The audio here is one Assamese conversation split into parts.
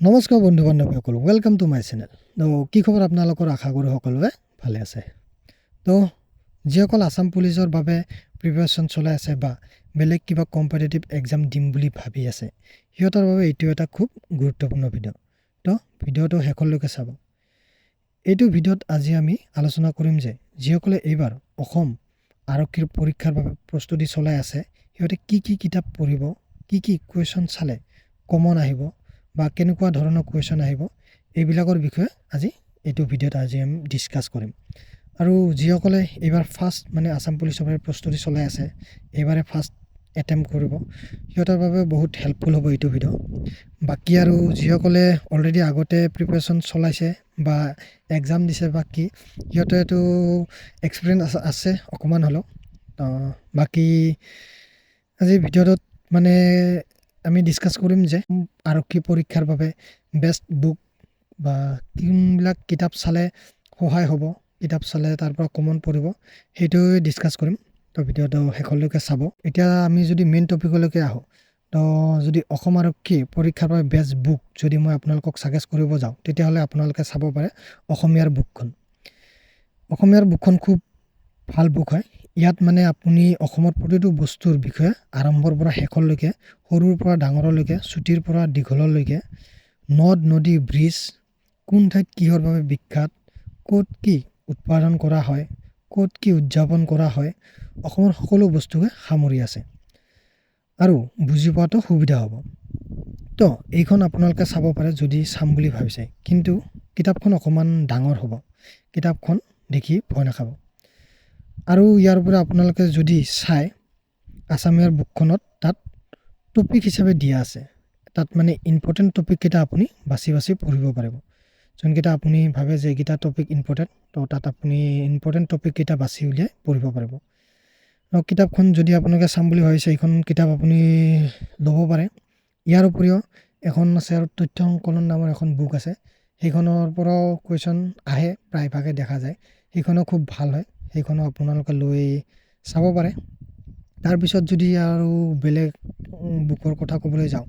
নমস্কাৰ বন্ধু বান্ধৱীসকল ৱেলকাম টু মাই চেনেল তো কি খবৰ আপোনালোকৰ আশা কৰোঁ সকলোৱে ভালে আছে। তো যিসকল আছাম পুলিচৰ বাবে প্ৰিপেৰেশ্যন চলাই আছে বা বেলেগ কিবা কম্পিটিটিভ এক্সাম দিম বুলি ভাবি আছে সিহঁতৰ বাবে এইটো এটা খুব গুৰুত্বপূৰ্ণ ভিডিঅ' তো ভিডিঅ'টো শেষলৈকে চাব। এইটো ভিডিঅ'ত আজি আমি আলোচনা কৰিম যে যিসকলে এইবাৰ অসম আৰক্ষীৰ পৰীক্ষাৰ বাবে প্ৰস্তুতি চলাই আছে সিহঁতে কি কি কিতাপ পঢ়িব কি কি কুৱেশ্যন চালে কমন আহিব বা কেনেকুৱা ধৰণৰ কুৱেশ্যন আহিব এইবিলাকৰ বিষয়ে আজি এইটো ভিডিঅ'ত আজি আমি ডিছকাছ কৰিম। আৰু যিসকলে এইবাৰ ফাৰ্ষ্ট মানে আছাম পুলিচৰ প্ৰস্তুতি চলাই আছে এইবাৰে ফাৰ্ষ্ট এটেম্প কৰিব সিহঁতৰ বাবে বহুত হেল্পফুল হ'ব এইটো ভিডিঅ' বাকী আৰু যিসকলে অলৰেডি আগতে প্ৰিপেৰেশ্যন চলাইছে বা এক্সাম দিছে বা কি সিহঁতেতো এক্সপিৰিয়েঞ্চ আছে অকণমান হ'লেও। বাকী আজি ভিডিঅ'টোত মানে আমি ডিছকাছ কৰিম যে আৰক্ষী পৰীক্ষাৰ বাবে বেষ্ট বুক বা কোনবিলাক কিতাপ চালে সহায় হ'ব কিতাপ চালে তাৰ পৰা কমন পৰিব সেইটোৱে ডিছকাছ কৰিম। তো ভিডিঅ'টো শেষলৈকে চাব। এতিয়া আমি যদি মেইন টপিকলৈকে আহোঁ তো যদি অসম আৰক্ষী পৰীক্ষাৰ বাবে বেষ্ট বুক যদি মই আপোনালোকক ছাজেষ্ট কৰিব যাওঁ তেতিয়াহ'লে আপোনালোকে চাব পাৰে অসমীয়াৰ বুকখন অসমীয়াৰ বুকখন খুব ভাল বুক হয়। ইয়াত মানে আপুনি অসমৰ প্ৰতিটো বস্তুৰ বিষয়ে আৰম্ভৰ পৰা শেষলৈকে সৰুৰ পৰা ডাঙৰলৈকে চুটিৰ পৰা দীঘললৈকে নদ নদী ব্ৰিজ কোন ঠাইত কিহৰ বাবে বিখ্যাত ক'ত কি উৎপাদন কৰা হয় ক'ত কি উদযাপন কৰা হয় অসমৰ সকলো বস্তুকে সামৰি আছে। আৰু বুজি পোৱাটো সুবিধা হ'ব। তো এইখন আপোনালোকে চাব পাৰে যদি চাম বুলি ভাবিছে। কিন্তু কিতাপখন অকণমান ডাঙৰ হ'ব। কিতাপখন দেখি ভয় নাখাব। আৰু ইয়াৰ পৰা আপোনালোকে যদি চায় আছামীয়াৰ বুকখনত তাত টপিক হিচাপে দিয়া আছে। তাত মানে ইম্পৰ্টেণ্ট টপিককেইটা আপুনি বাছি বাছি পঢ়িব পাৰিব। যোনকেইটা আপুনি ভাবে যে এইকেইটা টপিক ইম্পৰ্টেণ্ট তো তাত আপুনি ইম্পৰ্টেণ্ট টপিককেইটা বাছি উলিয়াই পঢ়িব পাৰিব। কিতাপখন যদি আপোনালোকে চাম বুলি ভাবিছে এইখন কিতাপ আপুনি ল'ব পাৰে। ইয়াৰ উপৰিও এখন আছে আৰু তথ্য সংকলন নামৰ এখন বুক আছে। সেইখনৰ পৰাও কুৱেশ্যন আহে প্ৰায়ভাগে দেখা যায়। সেইখনো খুব ভাল হয়। সেইখনো আপোনালোকে লৈ চাব পাৰে। তাৰপিছত যদি আৰু বেলেগ বুকৰ কথা ক'বলৈ যাওঁ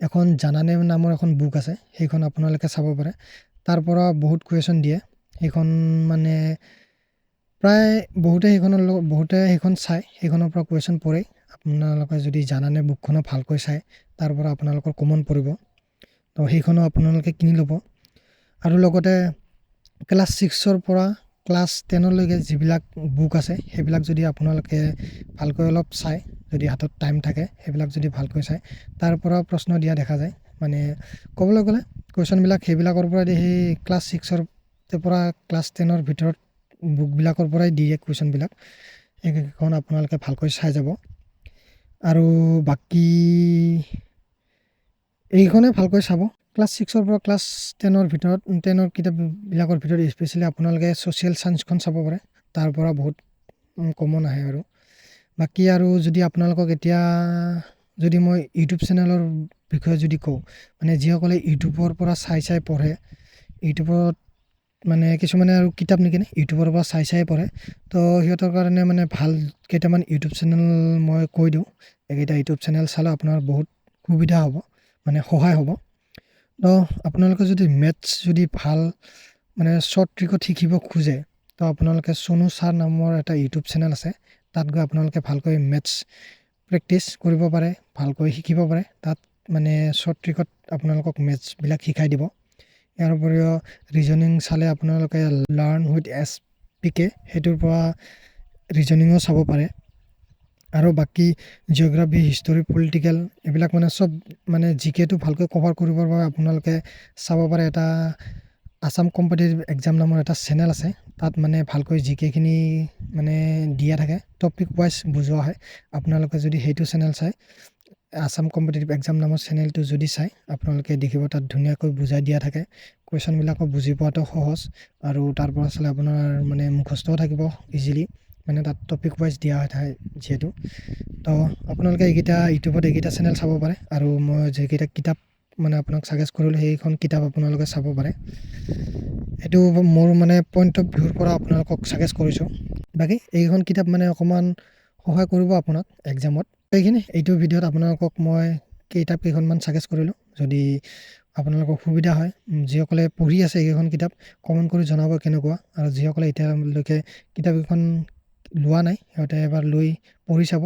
এখন জানানে নামৰ এখন বুক আছে সেইখন আপোনালোকে চাব পাৰে। তাৰ পৰা বহুত কুৱেশ্যন দিয়ে। সেইখন মানে প্ৰায় বহুতে সেইখনৰ লগত বহুতে সেইখন চায়। সেইখনৰ পৰা কুৱেশ্যন পৰে। আপোনালোকে যদি জানানে বুকখনো ভালকৈ চায় তাৰ পৰা আপোনালোকৰ কমন পৰিব। তো সেইখনো আপোনালোকে কিনি ল'ব। আৰু লগতে ক্লাছ ছিক্সৰ পৰা ক্লাছ টেনলৈকে যিবিলাক বুক আছে সেইবিলাক যদি আপোনালোকে ভালকৈ অলপ চায় যদি হাতত টাইম থাকে সেইবিলাক যদি ভালকৈ চায় তাৰ পৰাও প্ৰশ্ন দিয়া দেখা যায়। মানে ক'বলৈ গ'লে কুৱেশ্যনবিলাক সেইবিলাকৰ পৰা দিয়ে সেই ক্লাছ ছিক্সৰ পৰা ক্লাছ টেনৰ ভিতৰত বুকবিলাকৰ পৰাই দিয়ে কুৱেশ্যনবিলাক সেইকেইখন আপোনালোকে ভালকৈ চাই যাব। আৰু বাকী এইখনেই ভালকৈ চাব। ক্লাছ ছিক্সৰ পৰা ক্লাছ টেনৰ ভিতৰত টেনৰ কিতাপবিলাকৰ ভিতৰত স্পেচিয়েলি আপোনালোকে ছ'চিয়েল ছায়েন্সখন চাব পাৰে। তাৰ পৰা বহুত কমন আহে আৰু। বাকী আৰু যদি আপোনালোকক এতিয়া যদি মই ইউটিউব চেনেলৰ বিষয়ে যদি কওঁ মানে যিসকলে ইউটিউবৰ পৰা চাই চাই পঢ়ে ইউটিউবত মানে কিছুমানে আৰু কিতাপ নিকিনে ইউটিউবৰ পৰা চাই চাই পঢ়ে তো সিহঁতৰ কাৰণে মানে ভাল কেইটামান ইউটিউব চেনেল মই কৈ দিওঁ। এইকেইটা ইউটিউব চেনেল চালে আপোনাৰ বহুত সুবিধা হ'ব মানে সহায় হ'ব। তো আপোনালোকে যদি মেথছ যদি ভাল মানে শ্বৰ্ট ট্ৰিকত শিকিব খোজে তো আপোনালোকে চনু ছাৰ নামৰ এটা ইউটিউব চেনেল আছে তাত গৈ আপোনালোকে ভালকৈ মেথছ প্ৰেক্টিছ কৰিব পাৰে ভালকৈ শিকিব পাৰে তাত মানে শ্বৰ্ট ট্ৰিকত আপোনালোকক মেথছবিলাক শিকাই দিব। ইয়াৰ উপৰিও ৰিজনিং চালে আপোনালোকে learn with S P K সেইটোৰ পৰা ৰিজনিঙো চাব পাৰে। আৰু বাকী জিঅ'গ্ৰাফী হিষ্টৰী পলিটিকেল এইবিলাক মানে চব মানে জি কেটো ভালকৈ কভাৰ কৰিবৰ বাবে আপোনালোকে চাব পাৰে। এটা আছাম কম্পিটিটিভ এক্সাম নামৰ এটা চেনেল আছে। তাত মানে ভালকৈ জি কেখিনি মানে দিয়া থাকে। টপিক ৱাইজ বুজোৱা হয়। আপোনালোকে যদি সেইটো চেনেল চায় আছাম কম্পিটিটিভ এক্সাম নামৰ চেনেলটো যদি চায় আপোনালোকে দেখিব তাত ধুনীয়াকৈ বুজাই দিয়া থাকে। কুৱেশ্যনবিলাকো বুজি পোৱাটো সহজ আৰু তাৰ পৰা চালে আপোনাৰ মানে মুখস্থও থাকিব ইজিলি মানে তাত টপিক ৱাইজ দিয়া হৈ থাকে যিহেতু। তো আপোনালোকে এইকেইটা ইউটিউবত এইকেইটা চেনেল চাব পাৰে আৰু মই যিকেইটা কিতাপ মানে আপোনাক ছাজেষ্ট কৰিলোঁ সেইখন কিতাপ আপোনালোকে চাব পাৰে। এইটো মোৰ মানে পইণ্ট অফ ভিউৰ পৰা আপোনালোকক ছাজেষ্ট কৰিছোঁ। বাকী এইকেইখন কিতাপ মানে অকণমান সহায় কৰিব আপোনাক এক্সামত সেইখিনি এইটো ভিডিঅ'ত আপোনালোকক মই কিতাপ কেইখনমান ছাজেষ্ট কৰিলোঁ। যদি আপোনালোকৰ সুবিধা হয় যিসকলে পঢ়ি আছে এইকেইখন কিতাপ কমেণ্ট কৰি জনাব কেনেকুৱা। আৰু যিসকলে এতিয়ালৈকে কিতাপকেইখন লোৱা নাই, সিহঁতে এবাৰ লৈ পঢ়ি চাব।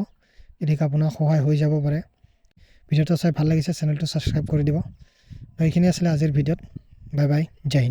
গতিকে আপোনাৰ সহায় হৈ যাব পাৰে। ভিডিঅ'টো চাই ভালো লাগিছে, চেনেলটো ছাবস্ক্ৰাইব কৰি দিব। এইখিনি আছিলে আজিৰ ভিডিঅ'ত। বাই বাই, জয়